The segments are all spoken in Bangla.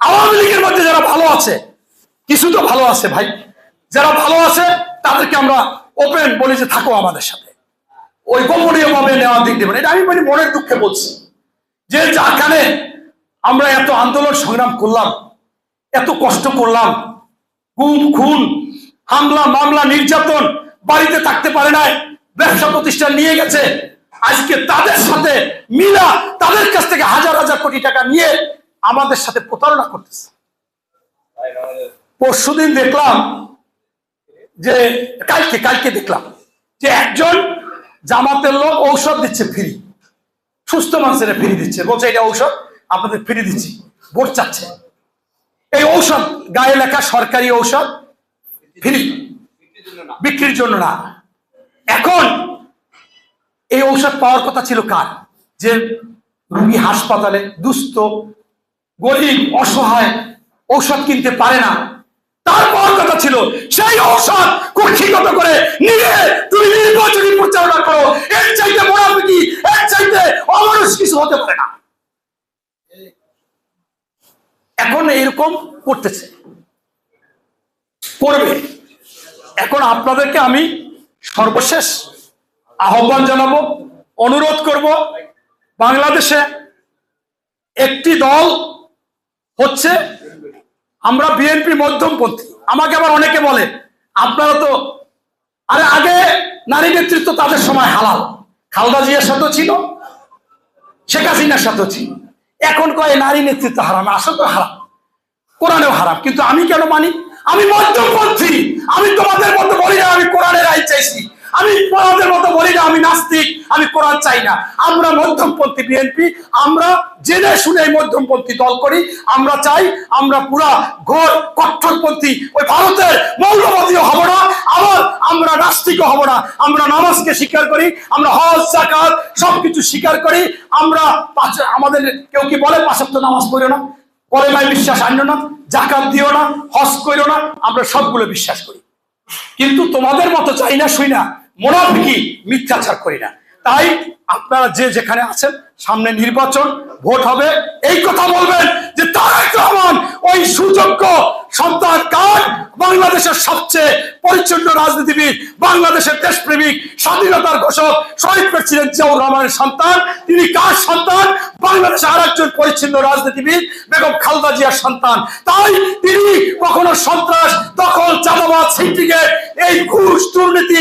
আওয়ামী লীগের মধ্যে যারা ভালো আছে, কিছু তো ভালো আছে ভাই। যারা ভালো আছে, তাদেরকে আমরা ওপেন বলি যে থাকো আমাদের সাথে। ওই গোপনীয় ভাবে নেওয়ার দিক দেবেন এটা আমি মানে মনের দুঃখে বলছি। যে যাখানে আমরা এত আন্দোলন সংগ্রাম করলাম, এত কষ্ট করলাম, গুম, খুন, হামলা, মামলা, নির্যাতন, বাড়িতে থাকতে পারে নাই, ব্যবসা প্রতিষ্ঠান নিয়ে গেছে, আজকে তাদের সাথে মিলা তাদের কাছ থেকে হাজার হাজার কোটি টাকা নিয়ে আমাদের সাথে প্রতারণা করতেছে। পরশুদিন দেখলাম যে, কালকে কালকে দেখলাম যে একজন জামাতের লোক ঔষধ দিচ্ছে ফ্রি। সুস্থ মানুষেরা ফ্রি দিচ্ছে। বলছে, এটা ঔষধ, আপনাদের ফ্রি দিচ্ছি। ভোট চাচ্ছে। এই ঔষধ, গায়ে লেখা সরকারি ঔষধ, ফ্রি। বিক্রির জন্য না। এখন এই ঔষধ পাওয়ার কথা ছিল কার? যে রুগী হাসপাতালে দুস্থ গরিব, অসহায়, ঔষধ কিনতে পারে না। তার পাওয়ার কথা ছিল, সেই ঔষধ কক্ষিগত করে নিয়ে তুমি নির্বাচনী প্রচারণা করো। এর চাইতে মোনাফিকি এর চাইতে অমানুষ কিছু হতে পারে না। এখন এরকম করতেছে। করবে। এখন আপনাদেরকে আমি সর্বশেষ আহ্বান জানাব, অনুরোধ করব, বাংলাদেশে একটি দল হচ্ছে আমরা বিএনপি মধ্যমপন্থী আমাকে আবার অনেকে বলে, আপনারা তো, আরে আগে নারী নেতৃত্ব তাদের সময় হালাল। খালদা জিয়ার সাথেও ছিল, শেখ হাসিনার সাথেও ছিল। এখন কয় নারী নেতৃত্ব হারাম, আসল তো হারাম। কোরআনেও হারাম, কিন্তু আমি কেন মানি? আমি মধ্যমপন্থী আমি তোমাদের মতো বলি না, আমি কোরআনের আইন চাইছি। আমি তোমাদের মতো বলি না, আমি নাস্তিক, আমি কোরআন চাই না। আমরা মধ্যমপন্থী বিএনপি আমরা জেনে শুনে মধ্যমপন্থী দল করি। আমরা চাই আমরা পুরা ঘোর কট্টরপন্থী, ওই ভারতের মৌলবাদীও হব না, আবার আমরা নাস্তিকও হব না। আমরা নামাজকে স্বীকার করি, আমরা হজ, জাকাত সবকিছু স্বীকার করি। আমরা আমাদের কেউ কি বলে পাশাপ্ত নামাজ পড়ো না কলেমায় বিশ্বাস আনো না, জাকাত দিও না, হজ করো না, আমরা সবগুলো বিশ্বাস করি। কিন্তু তোমাদের মতো চাই না, শুই না। মোনাফিকি মিথ্যাচার করি না। তাই আপনারা যে যেখানে আছেন, সামনে নির্বাচন, ভোট হবে। এই কথা বলবেন যে তারেক রহমান ওই সুযোগ্য সন্তান কার? বাংলাদেশের সবচেয়ে পরিচ্ছন্ন রাজনীতিবিদ, বাংলাদেশের দেশপ্রেমিক, স্বাধীনতার ঘোষক, শহীদ প্রেসিডেন্ট জিয়াউর রহমানের সন্তান। তিনি কার সন্তান? বাংলাদেশে আর একজন পরিচ্ছন্ন রাজনীতিবিদ, বেগম খালদা জিয়ার সন্তান। তাই তিনি কখনো সন্ত্রাস, দখল চাঁদাবাদ সিন্ডিকেট এই ঘুষ, দুর্নীতি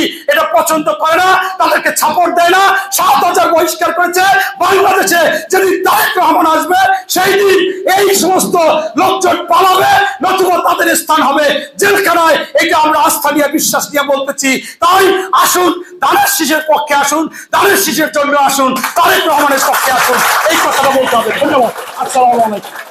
পছন্দ করে না, তাদেরকে ছাপড় দেয় না। সাত হাজার বহিষ্কার করেছে। বাংলাদেশে যেদিন তারেক রহমান আসবে, সেই দিন এই সমস্ত লোকজন পালাবে, নতুবা তাদের স্থান হবে জেলখানায়। এটা আমরা আস্থা নিয়ে, বিশ্বাস নিয়ে বলতেছি। তাই আসুন, দানের শিশের পক্ষে আসুন, দানের শিশের জন্য আসুন, তারেক রহমানের পক্ষে আসুন। এই কথাটা বলতে হবে। ধন্যবাদ। আসসালামু আলাইকুম।